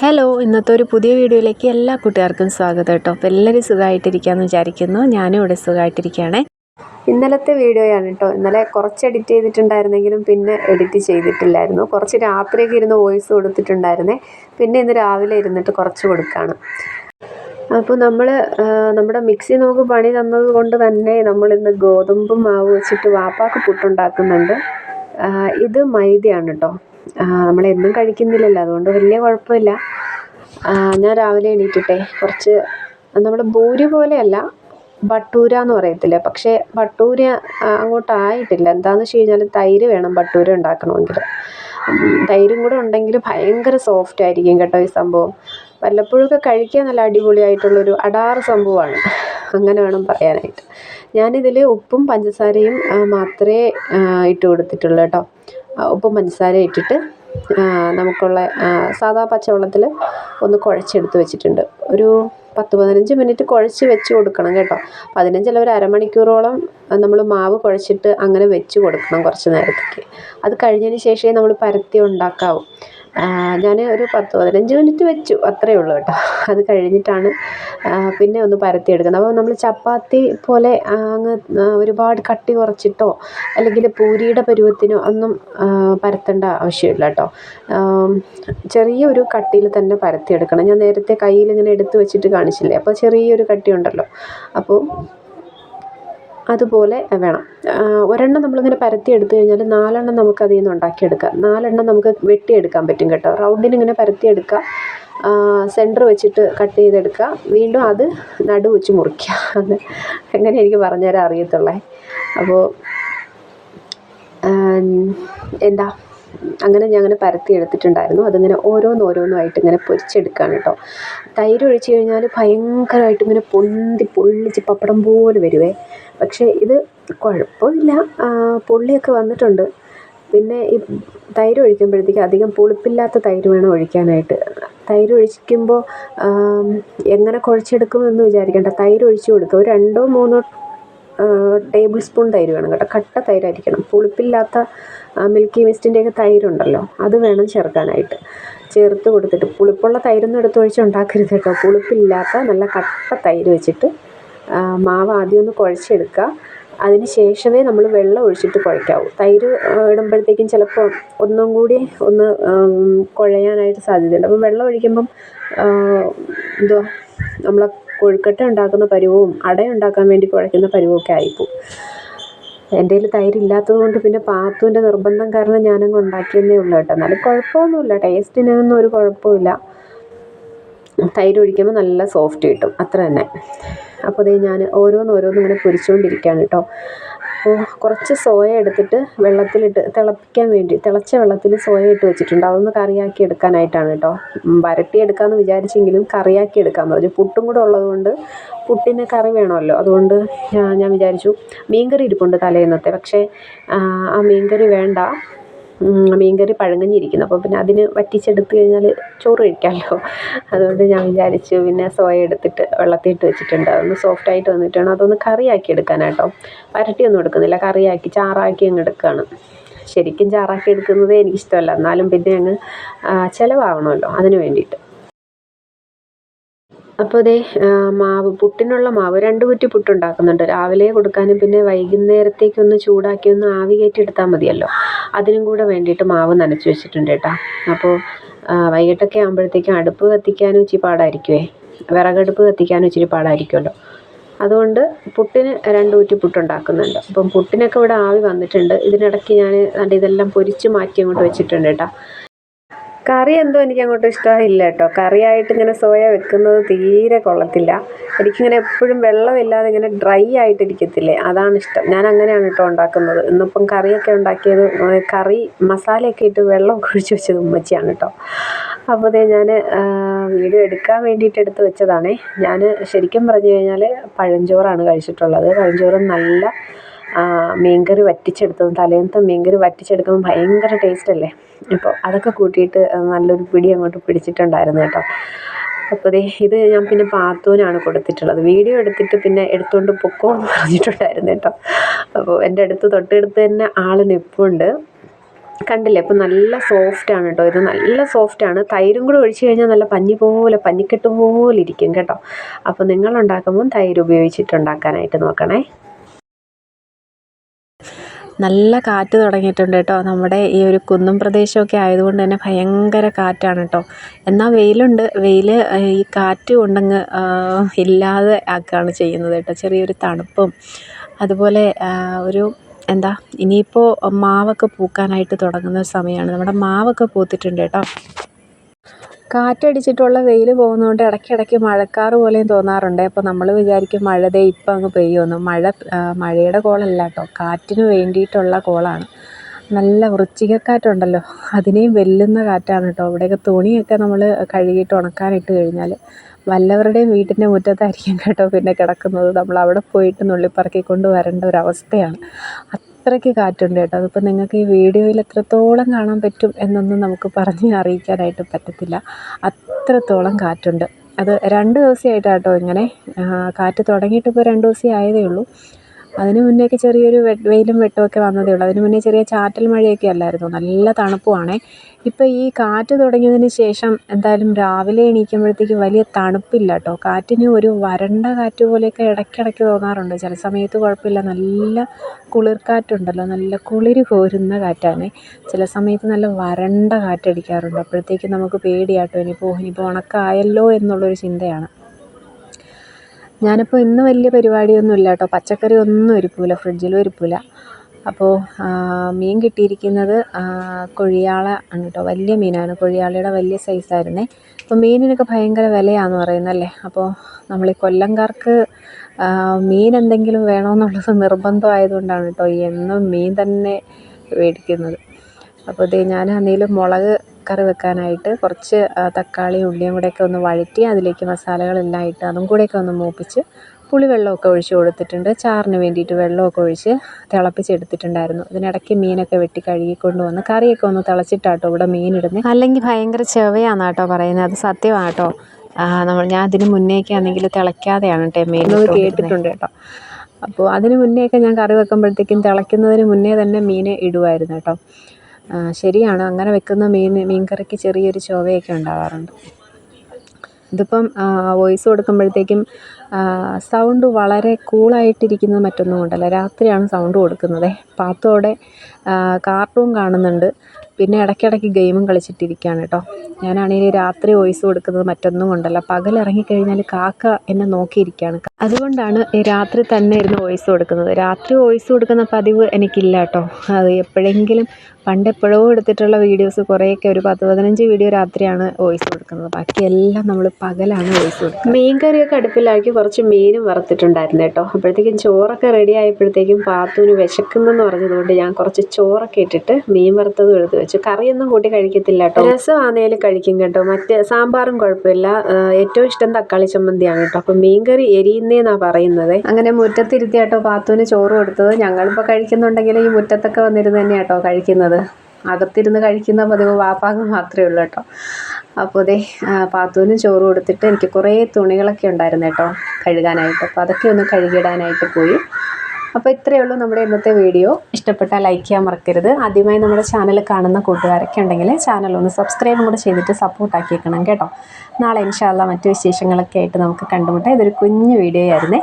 Hello ഇന്നത്തെ ഒരു പുതിയ വീഡിയോയിലേക്ക് എല്ലാ കൂട്ടുകാർക്കും സ്വാഗതം കേട്ടോ. അപ്പോൾ എല്ലാവരും സുഖമായിട്ടിരിക്കാമെന്ന് വിചാരിക്കുന്നു. ഞാനും ഇവിടെ സുഖമായിട്ടിരിക്കുകയാണേ. ഇന്നലത്തെ വീഡിയോയാണ് കേട്ടോ. ഇന്നലെ കുറച്ച് എഡിറ്റ് ചെയ്തിട്ടുണ്ടായിരുന്നെങ്കിലും പിന്നെ എഡിറ്റ് ചെയ്തിട്ടില്ലായിരുന്നു. കുറച്ച് രാത്രിയൊക്കെ ഇരുന്ന് വോയിസ് കൊടുത്തിട്ടുണ്ടായിരുന്നേ. പിന്നെ ഇന്ന് രാവിലെ ഇരുന്നിട്ട് കുറച്ച് കൊടുക്കുകയാണ് അപ്പോൾ നമ്മൾ നമ്മുടെ മിക്സി നമുക്ക് പണി തന്നത് കൊണ്ട് തന്നെ നമ്മളിന്ന് ഗോതമ്പ് മാവ് വെച്ചിട്ട് വാപ്പാക്ക് പുട്ടുണ്ടാക്കുന്നുണ്ട്. ഇത് മൈദയാണ് കേട്ടോ. നമ്മൾ എന്നും കഴിക്കുന്നില്ലല്ലോ. അതുകൊണ്ട് വലിയ കുഴപ്പമില്ല. ഞാൻ രാവിലെ എണീറ്റിട്ടെ കുറച്ച് നമ്മൾ ഭൂരി പോലെയല്ല ബട്ടൂര എന്ന് പറയത്തില്ലേ? പക്ഷേ ബട്ടൂര അങ്ങോട്ടായിട്ടില്ല. എന്താണെന്ന് വെച്ച് കഴിഞ്ഞാൽ തൈര് വേണം ബട്ടൂര ഉണ്ടാക്കണമെങ്കിൽ തൈരും കൂടെ ഉണ്ടെങ്കിൽ ഭയങ്കര സോഫ്റ്റ് ആയിരിക്കും കേട്ടോ ഈ സംഭവം. വല്ലപ്പോഴൊക്കെ കഴിക്കാൻ നല്ല അടിപൊളിയായിട്ടുള്ളൊരു അടാറ് സംഭവമാണ്. അങ്ങനെ വേണം പറയാനായിട്ട്. ഞാനിതിൽ ഉപ്പും പഞ്ചസാരയും മാത്രമേ ഇട്ട് കൊടുത്തിട്ടുള്ളൂ കേട്ടോ. ഉപ്പും പഞ്ചസാരയും ഇട്ടിട്ട് നമുക്കുള്ള സാധാ പച്ചവെള്ളത്തിൽ ഒന്ന് കുഴച്ചെടുത്ത് വെച്ചിട്ടുണ്ട്. ഒരു പത്ത് പതിനഞ്ച് മിനിറ്റ് കുഴച്ച് വെച്ച് കൊടുക്കണം കേട്ടോ. പതിനഞ്ചല്ല ഒരു അരമണിക്കൂറോളം നമ്മൾ മാവ് കുഴച്ചിട്ട് അങ്ങനെ വെച്ച് കൊടുക്കണം കുറച്ച് നേരത്തേക്ക്. അത് കഴിഞ്ഞതിന് ശേഷമേ നമ്മൾ പരത്തി ഉണ്ടാക്കാവൂ. ഞാൻ ഒരു പത്ത് പതിനഞ്ച് മിനിറ്റ് വെച്ചു അത്രയേ ഉള്ളൂ കേട്ടോ. അത് കഴിഞ്ഞിട്ടാണ് പിന്നെ ഒന്ന് പരത്തി എടുക്കുന്നത് അപ്പോൾ നമ്മൾ ചപ്പാത്തി പോലെ അങ്ങ് ഒരുപാട് കട്ടി കുറച്ചിട്ടോ അല്ലെങ്കിൽ പൂരിയുടെ പരുവത്തിനോ ഒന്നും പരത്തേണ്ട ആവശ്യമില്ല കേട്ടോ. ചെറിയൊരു കട്ടിയിൽ തന്നെ പരത്തിയെടുക്കണം. ഞാൻ നേരത്തെ കയ്യിൽ ഇങ്ങനെ എടുത്ത് വെച്ചിട്ട് കാണിച്ചില്ലേ? അപ്പോൾ ചെറിയൊരു കട്ടി ഉണ്ടല്ലോ. അപ്പോൾ അതുപോലെ വേണം. ഒരെണ്ണം നമ്മളിങ്ങനെ പരത്തി എടുത്തു കഴിഞ്ഞാൽ നാലെണ്ണം നമുക്ക് അതിൽ നിന്ന് ഉണ്ടാക്കിയെടുക്കാം. നാലെണ്ണം നമുക്ക് വെട്ടിയെടുക്കാൻ പറ്റും കേട്ടോ. റൗണ്ടിന് ഇങ്ങനെ പരത്തിയെടുക്കുക സെന്റർ വെച്ചിട്ട് കട്ട് ചെയ്തെടുക്കുക. വീണ്ടും അത് നടു വെച്ച് മുറിക്കുക. അത് അങ്ങനെ എനിക്ക് പറഞ്ഞുതരാൻ അറിയത്തുള്ളേ. അപ്പോൾ എന്താ? അങ്ങനെ ഞാൻ അങ്ങനെ പരത്തി എടുത്തിട്ടുണ്ടായിരുന്നു. അതിങ്ങനെ ഓരോന്ന് ഓരോന്നായിട്ട് ഇങ്ങനെ പൊരിച്ചെടുക്കുകയാണ് കേട്ടോ. തൈര് ഒഴിച്ച് കഴിഞ്ഞാൽ ഭയങ്കരമായിട്ട് ഇങ്ങനെ പൊന്തി പൊള്ളിച്ച് പപ്പടം പോലെ വരുവേ. പക്ഷേ ഇത് കുഴപ്പമില്ല. പൊള്ളിയൊക്കെ വന്നിട്ടുണ്ട്. പിന്നെ ഈ തൈര് ഒഴിക്കുമ്പോഴത്തേക്ക് അധികം പുളിപ്പില്ലാത്ത തൈര് വേണം ഒഴിക്കാനായിട്ട്. തൈര് ഒഴിക്കുമ്പോൾ എങ്ങനെ കുഴച്ചെടുക്കുമെന്ന് വിചാരിക്കേണ്ട. തൈര് ഒഴിച്ച് കൊടുക്കുക. ഒരു രണ്ടോ മൂന്നോ ടേബിൾ സ്പൂൺ തൈര് വേണം കേട്ടോ. കട്ട തൈരായിരിക്കണം. പുളിപ്പില്ലാത്ത മിൽക്കി മിസ്റ്റിന്റെയൊക്കെ തൈരുണ്ടല്ലോ അത് വേണം ചേർക്കാനായിട്ട്. ചേർത്ത് കൊടുത്തിട്ട് പുളിപ്പുള്ള തൈരൊന്നും എടുത്തൊഴിച്ച് ഉണ്ടാക്കരുത് കേട്ടോ. പുളിപ്പില്ലാത്ത നല്ല കട്ട തൈര് വെച്ചിട്ട് മാവ് ആദ്യം ഒന്ന് കുഴച്ചെടുക്കുക. അതിന് ശേഷമേ നമ്മൾ വെള്ളം ഒഴിച്ചിട്ട് കുഴയ്ക്കാവൂ. തൈര് ഇടുമ്പോഴത്തേക്കും ചിലപ്പോൾ ഒന്നും കൂടി ഒന്ന് കുഴയാനായിട്ട് സാധ്യതയുണ്ട്. അപ്പോൾ വെള്ളം ഒഴിക്കുമ്പം എന്തുവാ നമ്മളെ കൊഴുക്കട്ട ഉണ്ടാക്കുന്ന പരുവവും അട ഉണ്ടാക്കാൻ വേണ്ടി കുഴയ്ക്കുന്ന പരുവമൊക്കെ ആയിപ്പോവും എന്റെ കയ്യിൽ തൈര് ഇല്ലാത്തത് കൊണ്ട് പിന്നെ പാത്തുവിന്റെ നിർബന്ധം കാരണം ഞാനങ്ങ് ഉണ്ടാക്കിയെന്നേ ഉള്ളൂ കേട്ടോ. എന്നാലും കുഴപ്പമൊന്നുമില്ല. ടേസ്റ്റിനൊന്നും ഒരു കുഴപ്പമില്ല തൈര് ഒഴിക്കുമ്പോൾ നല്ല സോഫ്റ്റ് കിട്ടും. അത്ര തന്നെ. അപ്പോൾ അതേ ഞാൻ ഓരോന്ന് ഓരോന്ന് ഇങ്ങനെ പൊരിച്ചുകൊണ്ടിരിക്കുകയാണ് കേട്ടോ. കുറച്ച് സോയ എടുത്തിട്ട് വെള്ളത്തിലിട്ട് തിളപ്പിക്കാൻ വേണ്ടി തിളച്ച വെള്ളത്തിൽ സോയ ഇട്ട് വെച്ചിട്ടുണ്ട്. അതൊന്ന് കറിയാക്കി എടുക്കാനായിട്ടാണ് കേട്ടോ. വരട്ടി വരട്ടിയെടുക്കാമെന്ന് വിചാരിച്ചെങ്കിലും കറിയാക്കി എടുക്കാമെന്ന് പറഞ്ഞു. പുട്ടും കൂടെ ഉള്ളതുകൊണ്ട് പുട്ടിന് കറി വേണമല്ലോ. അതുകൊണ്ട് ഞാൻ വിചാരിച്ചു മീൻകറി ഇരിപ്പുണ്ട് തലേന്നത്തെ. പക്ഷേ ആ, മീൻകറി വേണ്ട. മീൻകറി പഴങ്കഞ്ഞിരിക്കുന്നു. അപ്പോൾ പിന്നെ അതിന് വറ്റിച്ചെടുത്ത് കഴിഞ്ഞാൽ ചോറ് കഴിക്കാമല്ലോ. അതുകൊണ്ട് ഞാൻ വിചാരിച്ചു പിന്നെ സോയ എടുത്തിട്ട് വെള്ളത്തിട്ട് വെച്ചിട്ടുണ്ട്. അതൊന്ന് സോഫ്റ്റ് ആയിട്ട് വന്നിട്ടാണ്. അതൊന്ന് കറിയാക്കി എടുക്കാനാട്ടോ. വരട്ടിയൊന്നും എടുക്കുന്നില്ല. കറിയാക്കി ചാറാക്കി അങ്ങ് എടുക്കുകയാണ്. ശരിക്കും ചാറാക്കി എടുക്കുന്നതേ എനിക്കിഷ്ടമല്ല. എന്നാലും പിന്നെ അങ്ങ് ചിലവാകണമല്ലോ അതിന് വേണ്ടിയിട്ട്. അപ്പോൾ ദേ മാവ് പുട്ടിനുള്ള മാവ് രണ്ട് കുറ്റി പുട്ടുണ്ടാക്കുന്നുണ്ട്. രാവിലെ കൊടുക്കാനും പിന്നെ വൈകുന്നേരത്തേക്കൊന്ന് ചൂടാക്കി ഒന്ന് ആവി കയറ്റി എടുത്താൽ മതിയല്ലോ. അതിനും കൂടെ വേണ്ടിയിട്ട് മാവ് നനച്ച് വെച്ചിട്ടുണ്ട് കേട്ടോ. അപ്പോൾ വൈകിട്ടൊക്കെ ആകുമ്പോഴത്തേക്കും അടുപ്പ് കത്തിക്കാനും ഇച്ചിരി പാടായിരിക്കുമേ വിറകടുപ്പ് കത്തിക്കാനും ഇച്ചിരി പാടായിരിക്കുമല്ലോ. അതുകൊണ്ട് പുട്ടിന് രണ്ട് കുറ്റി പുട്ടുണ്ടാക്കുന്നുണ്ട്. അപ്പം പുട്ടിനൊക്കെ ഇവിടെ ആവി വന്നിട്ടുണ്ട്. ഇതിനിടയ്ക്ക് ഞാൻ ഇതെല്ലാം പൊരിച്ച് മാറ്റി അങ്ങോട്ട് വെച്ചിട്ടുണ്ട് കേട്ടോ. കറി എന്തോ എനിക്ക് അങ്ങോട്ട് ഇഷ്ടമായില്ല കേട്ടോ. കറിയായിട്ട് ഇങ്ങനെ സോയ വെക്കുന്നത് തീരെ കൊള്ളത്തില്ല. എനിക്കിങ്ങനെ എപ്പോഴും വെള്ളമില്ലാതെ ഇങ്ങനെ ഡ്രൈ ആയിട്ട് ആയിട്ടിരിക്കത്തില്ലേ അതാണ് ഇഷ്ടം. ഞാൻ അങ്ങനെയാണ് കേട്ടോ ഉണ്ടാക്കുന്നത്. ഇന്നിപ്പം കറിയൊക്കെ ഉണ്ടാക്കിയത് കറി മസാലയൊക്കെ ഇട്ട് വെള്ളം ഒഴിച്ച് വെച്ചത് ഉമ്മച്ചിയാണ് കേട്ടോ. അപ്പോൾ അതേ ഞാൻ വീഡിയോ എടുക്കാൻ വേണ്ടിയിട്ട് എടുത്ത് വെച്ചതാണേ. ഞാൻ ശരിക്കും പറഞ്ഞു കഴിഞ്ഞാൽ പഴഞ്ചോറാണ് കഴിച്ചിട്ടുള്ളത്. പഴഞ്ചോറ് നല്ല മീൻകറി വറ്റിച്ചെടുത്തതും തലേന്നത്തെ മീൻകറി വറ്റിച്ചെടുക്കുമ്പോൾ ഭയങ്കര ടേസ്റ്റ് അല്ലേ അപ്പോൾ അതൊക്കെ കൂട്ടിയിട്ട് നല്ലൊരു പിടി അങ്ങോട്ട് പിടിച്ചിട്ടുണ്ടായിരുന്നു കേട്ടോ. അപ്പോൾ ദേ ഇത് ഞാൻ പിന്നെ പാത്തൂനാണ് കൊടുത്തിട്ടുള്ളത്. വീഡിയോ എടുത്തിട്ട് പിന്നെ എടുത്തുകൊണ്ട് പൊക്കോ എന്ന് പറഞ്ഞിട്ടുണ്ടായിരുന്നു കേട്ടോ. അപ്പോൾ എന്റെ അടുത്ത് തൊട്ടടുത്ത് തന്നെ ആൾ നിൽപ്പുണ്ട് കണ്ടില്ലേ? അപ്പോൾ നല്ല സോഫ്റ്റ് ആണ് കേട്ടോ. ഇത് നല്ല സോഫ്റ്റ് ആണ്. തൈരും കൂടെ ഒഴിച്ചു കഴിഞ്ഞാൽ നല്ല പഞ്ഞി പോലെ പഞ്ഞിക്കെട്ട് പോലെ ഇരിക്കും കേട്ടോ. അപ്പോൾ നിങ്ങൾ ഉണ്ടാക്കുമ്പോൾ തൈര് ഉപയോഗിച്ചിട്ട് ഉണ്ടാക്കാനായിട്ട് നോക്കണേ. നല്ല കാറ്റ് തുടങ്ങിയിട്ടുണ്ട് കേട്ടോ. നമ്മുടെ ഈ ഒരു കുന്നും പ്രദേശമൊക്കെ ആയതുകൊണ്ട് തന്നെ ഭയങ്കര കാറ്റാണ് കേട്ടോ. എന്നാൽ വെയിലുണ്ട്. വെയിൽ ഈ കാറ്റ് കൊണ്ടങ്ങ് ഇല്ലാതെ ആക്കുകയാണ് ചെയ്യുന്നത് കേട്ടോ. ചെറിയൊരു തണുപ്പും. അതുപോലെ ഒരു എന്താ ഇനിയിപ്പോൾ മാവൊക്കെ പൂക്കാനായിട്ട് തുടങ്ങുന്ന സമയമാണ്. നമ്മുടെ മാവൊക്കെ പൂത്തിട്ടുണ്ട് കേട്ടോ. കാറ്റടിച്ചിട്ടുള്ള വെയിൽ പോകുന്നതുകൊണ്ട് ഇടയ്ക്കിടയ്ക്ക് മഴക്കാറ് പോലെയും തോന്നാറുണ്ട്. അപ്പോൾ നമ്മൾ വിചാരിക്കും മഴ ദേ ഇപ്പം അങ്ങ് പെയ്യുമെന്ന്. മഴ മഴയുടെ കോളല്ല കേട്ടോ കാറ്റിന് വേണ്ടിയിട്ടുള്ള കോളാണ്. നല്ല വൃശ്ചികക്കാറ്റുണ്ടല്ലോ. അതിനെയും വെല്ലുന്ന കാറ്റാണ് കേട്ടോ ഇവിടെയൊക്കെ തുണിയൊക്കെ നമ്മൾ കഴുകിയിട്ട് ഉണക്കാനിട്ട് കഴിഞ്ഞാൽ വല്ലവരുടെയും വീട്ടിന്റെ മുറ്റത്തായിരിക്കും കേട്ടോ പിന്നെ കിടക്കുന്നത്. നമ്മൾ അവിടെ പോയിട്ട് നുള്ളിപ്പറക്കിക്കൊണ്ട് വരേണ്ട ഒരവസ്ഥയാണ്. അത്രയ്ക്ക് കാറ്റുണ്ട് കേട്ടോ. അതിപ്പോൾ നിങ്ങൾക്ക് ഈ വീഡിയോയിൽ എത്രത്തോളം കാണാൻ പറ്റും എന്നൊന്നും നമുക്ക് പറഞ്ഞ് അറിയിക്കാനായിട്ട് പറ്റത്തില്ല. അത്രത്തോളം കാറ്റുണ്ട്. അത് രണ്ട് ദിവസമായിട്ടാണ് കേട്ടോ ഇങ്ങനെ കാറ്റ് തുടങ്ങിയിട്ടിപ്പോൾ രണ്ട് ദിവസമേ ആയതേ ഉള്ളൂ. അതിന് മുന്നേയൊക്കെ ചെറിയൊരു വെയിലും വെട്ടമൊക്കെ വന്നതേ ഉള്ളൂ. അതിന് മുന്നേ ചെറിയ ചാറ്റൽ മഴയൊക്കെ അല്ലായിരുന്നു. നല്ല തണുപ്പുമാണേ. ഇപ്പോൾ ഈ കാറ്റ് തുടങ്ങിയതിന് ശേഷം എന്തായാലും രാവിലെ എണീക്കുമ്പോഴത്തേക്കും വലിയ തണുപ്പില്ല കേട്ടോ കാറ്റിന് ഒരു വരണ്ട കാറ്റ് പോലെയൊക്കെ ഇടയ്ക്കിടയ്ക്ക് തോന്നാറുണ്ട്. ചില സമയത്ത് കുഴപ്പമില്ല. നല്ല കുളിർക്കാറ്റുണ്ടല്ലോ. നല്ല കുളിര് കോരുന്ന കാറ്റാണ്. ചില സമയത്ത് നല്ല വരണ്ട കാറ്റടിക്കാറുണ്ട്. അപ്പോഴത്തേക്കും നമുക്ക് പേടിയാട്ടോ ഇനിയിപ്പോൾ ഇനിയിപ്പോൾ ഉണക്കായല്ലോ എന്നുള്ളൊരു ചിന്തയാണ്. ഞാനിപ്പോൾ ഇന്ന് വലിയ പരിപാടിയൊന്നും ഇല്ല കേട്ടോ. പച്ചക്കറി ഒന്നും ഇരിപ്പില്ല ഫ്രിഡ്ജിലും ഇരിപ്പില്ല അപ്പോൾ മീൻ കിട്ടിയിരിക്കുന്നത് കൊഴിയാള ആണ് കേട്ടോ. വലിയ മീനാണ്. കൊഴിയാളയുടെ വലിയ സൈസായിരുന്നേ അപ്പോൾ മീനിനൊക്കെ ഭയങ്കര വിലയാണെന്ന് പറയുന്നല്ലേ? അപ്പോൾ നമ്മൾ ഈ കൊല്ലംകാർക്ക് മീൻ എന്തെങ്കിലും വേണമെന്നുള്ളത് നിർബന്ധമായതുകൊണ്ടാണ് കേട്ടോ എന്നും മീൻ തന്നെ മേടിക്കുന്നത്. അപ്പോൾ ഇതേ ഞാൻ ആണെങ്കിലും മുളക് കറി വെക്കാനായിട്ട് കുറച്ച് തക്കാളി തക്കാളിയും ഉള്ളിയും കൂടെയൊക്കെ ഒന്ന് വഴറ്റി അതിലേക്ക് മസാലകളെല്ലാം ഇട്ട് അതും കൂടെയൊക്കെ ഒന്ന് മൂപ്പിച്ച് പുളിവെള്ളമൊക്കെ ഒഴിച്ച് കൊടുത്തിട്ടുണ്ട്. ചാറിന് വേണ്ടിയിട്ട് വെള്ളമൊക്കെ ഒഴിച്ച് തിളപ്പിച്ചെടുത്തിട്ടുണ്ടായിരുന്നു. ഇതിനിടയ്ക്ക് മീനൊക്കെ വെട്ടി കഴുകിക്കൊണ്ട് വന്ന് കറിയൊക്കെ ഒന്ന് തിളച്ചിട്ടാട്ടോ ഇവിടെ മീനിടുന്നത് അല്ലെങ്കിൽ ഭയങ്കര ചെവയാന്ന് കേട്ടോ പറയുന്നത്. അത് സത്യമാണ് കേട്ടോ നമ്മൾ ഞാൻ അതിന് മുന്നേക്ക് ആണെങ്കിൽ തിളയ്ക്കാതെയാണ് കേട്ടോ മീൻ കേട്ടിട്ടുണ്ട് കേട്ടോ. അപ്പോൾ അതിന് മുന്നേയൊക്കെ ഞാൻ കറി വെക്കുമ്പോഴത്തേക്കും തിളയ്ക്കുന്നതിന് മുന്നേ തന്നെ മീൻ ഇടുമായിരുന്നു കേട്ടോ ശരിയാണ്. അങ്ങനെ വെക്കുന്ന മീൻ മീൻകറിക്ക് ചെറിയൊരു ചൊവയൊക്കെ ഉണ്ടാകാറുണ്ട് ഇതിപ്പം വോയിസ് കൊടുക്കുമ്പോഴത്തേക്കും സൗണ്ട് വളരെ കൂളായിട്ടിരിക്കുന്നത് മറ്റൊന്നും കൊണ്ടല്ല രാത്രിയാണ് സൗണ്ട് കൊടുക്കുന്നത്. പാത്തോടെ കാർട്ടൂൺ കാണുന്നുണ്ട്. പിന്നെ ഇടയ്ക്കിടയ്ക്ക് ഗെയിമും കളിച്ചിട്ടിരിക്കുകയാണ് കേട്ടോ. ഞാനാണെങ്കിൽ രാത്രി വോയിസ് കൊടുക്കുന്നത് മറ്റൊന്നും കൊണ്ടല്ല പകലിറങ്ങിക്കഴിഞ്ഞാൽ കാക്ക എന്നെ നോക്കിയിരിക്കുകയാണ്. അതുകൊണ്ടാണ് രാത്രി തന്നെ ഇരുന്ന് വോയിസ് കൊടുക്കുന്നത്. രാത്രി വോയിസ് കൊടുക്കുന്ന പതിവ് എനിക്കില്ല കേട്ടോ. അത് എപ്പോഴെങ്കിലും പണ്ട് എപ്പോഴോ എടുത്തിട്ടുള്ള വീഡിയോസ് കുറേയൊക്കെ ഒരു പത്ത് പതിനഞ്ച് വീഡിയോ രാത്രിയാണ് വോയിസ് കൊടുക്കുന്നത്. ബാക്കിയെല്ലാം നമ്മൾ പകലാണ് വോയിസ് കൊടുക്കുന്നത്. മീൻ കറിയൊക്കെ അടുപ്പിലാക്കി കുറച്ച് മീനും വറുത്തിട്ടുണ്ടായിരുന്നു കേട്ടോ. അപ്പോഴത്തേക്കും ചോറൊക്കെ റെഡി ആയപ്പോഴത്തേക്കും പാത്തൂന് വിശക്കുന്നെന്ന് പറഞ്ഞതുകൊണ്ട് ഞാൻ കുറച്ച് ചോറൊക്കെ ഇട്ടിട്ട് മീൻ വറുത്തതും എടുത്ത് വെച്ചു. കറിയൊന്നും കൂട്ടി കഴിക്കത്തില്ല കേട്ടോ. രസമാണേലും കഴിക്കും കേട്ടോ. മറ്റേ സാമ്പാറും കുഴപ്പമില്ല. ഏറ്റവും ഇഷ്ടം തക്കാളി ചമ്മന്തിയാണ് കേട്ടോ. അപ്പം മീൻ കറി എരിയുന്നേന്നാണ് പറയുന്നത്. അങ്ങനെ മുറ്റത്തിരുത്തി കേട്ടോ പാത്തുവിന് ചോറ് കൊടുത്തത്. ഞങ്ങളിപ്പോൾ കഴിക്കുന്നുണ്ടെങ്കിൽ ഈ മുറ്റത്തൊക്കെ വന്നിരുന്ന് തന്നെയാണ് കേട്ടോ കഴിക്കുന്നത്. അകത്തിരുന്ന് കഴിക്കുന്ന പതിവ് വാപ്പാക്ക് മാത്രമേ ഉള്ളൂ കേട്ടോ. അപ്പോൾ ആ, പാത്തുവിന് ചോറ് കൊടുത്തിട്ട് എനിക്ക് കുറേ തുണികളൊക്കെ ഉണ്ടായിരുന്നു കേട്ടോ കഴുകാനായിട്ട്. അപ്പോൾ അതൊക്കെ ഒന്ന് കഴുകിയിടാനായിട്ട് പോയി. അപ്പോൾ ഇത്രയേ ഉള്ളൂ നമ്മുടെ ഇന്നത്തെ വീഡിയോ. ഇഷ്ടപ്പെട്ടാൽ ലൈക്ക് ചെയ്യാൻ മറക്കരുത്. ആദ്യമായി നമ്മുടെ ചാനൽ കാണുന്ന കൂട്ടുകാരൊക്കെ ഉണ്ടെങ്കിൽ ചാനൽ ഒന്ന് സബ്സ്ക്രൈബും കൂടെ ചെയ്തിട്ട് സപ്പോർട്ട് ആക്കിയേക്കണം കേട്ടോ. നാളെ ഇൻഷാല്ല മറ്റു വിശേഷങ്ങളൊക്കെ ആയിട്ട് നമുക്ക് കണ്ടുമുട്ടാം. ഇതൊരു കുഞ്ഞു വീഡിയോ ആയിരുന്നേ.